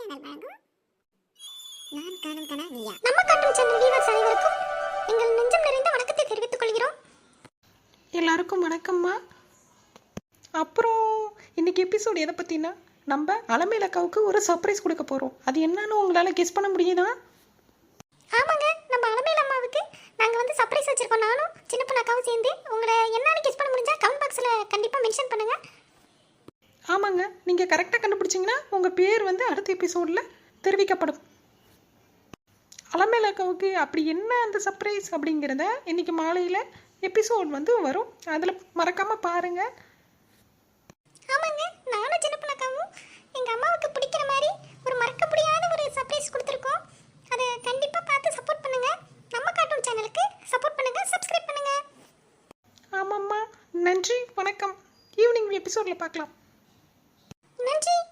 Channel வழங்கும். நான் காணும் கனா நீயா நம்ம காட்டும் சேனல் வீவர்ஸ் அனைவருக்கும் எங்கள் நெஞ்சம் நிறைந்த வணக்கத்தை தெரிவித்துக் கொள்கிறோம். எல்லாருக்கும் வணக்கம்மா. அப்புறம் இன்னைக்கு எபிசோடு எதை பற்றினா நம்ம அலமேலக்காவுக்கு ஒரு சர்ப்ரைஸ் கொடுக்க போகிறோம் அது என்னன்னு உங்களால் கெஸ் பண்ண முடியுதா? ஆமாங்க நம்ம அலமேல் அம்மாவுக்கு நாங்கள் வந்து சர்ப்ரைஸ் வச்சிருக்கோம். நானும் சின்ன பொண்ணாக்காவும் சேர்ந்து உங்களை என்னன்னு கெஸ் பண்ண முடிஞ்சா கமெண்ட் பாக்ஸில் கண்டிப்பாக மென்ஷன் பண்ணுங்க. ஆமாங்க. நீங்கள் கரெக்டாக கண்டுபிடிச்சிங்கன்னா உங்கள் பேர் வந்து அடுத்த எபிசோடில் தெரிவிக்கப்படும். அலமேலக்காவுக்கு அப்படி என்ன அந்த சர்ப்ரைஸ் அப்படிங்கிறத இன்னைக்கு மாலையில் எபிசோட் வந்து வரும். அதில் மறக்காமல் பாருங்கள் ஆமாங்க. நானும் சின்ன பொண்ணாக்காவும் எங்கள் அம்மாவுக்கு பிடிக்கிற மாதிரி ஒரு மறக்க முடியாத ஒரு சர்ப்ரைஸ் கொடுத்துருக்கோம். அதை கண்டிப்பாக பார்த்து சப்போர்ட் பண்ணுங்க. நம்ம கார்ட்டூன் சேனலுக்கு சப்போர்ட் பண்ணுங்க சப்ஸ்கிரைப் பண்ணுங்க. ஆமாம்மா. நன்றி. வணக்கம். ஈவினிங் எபிசோடில் பார்க்கலாம். Minty?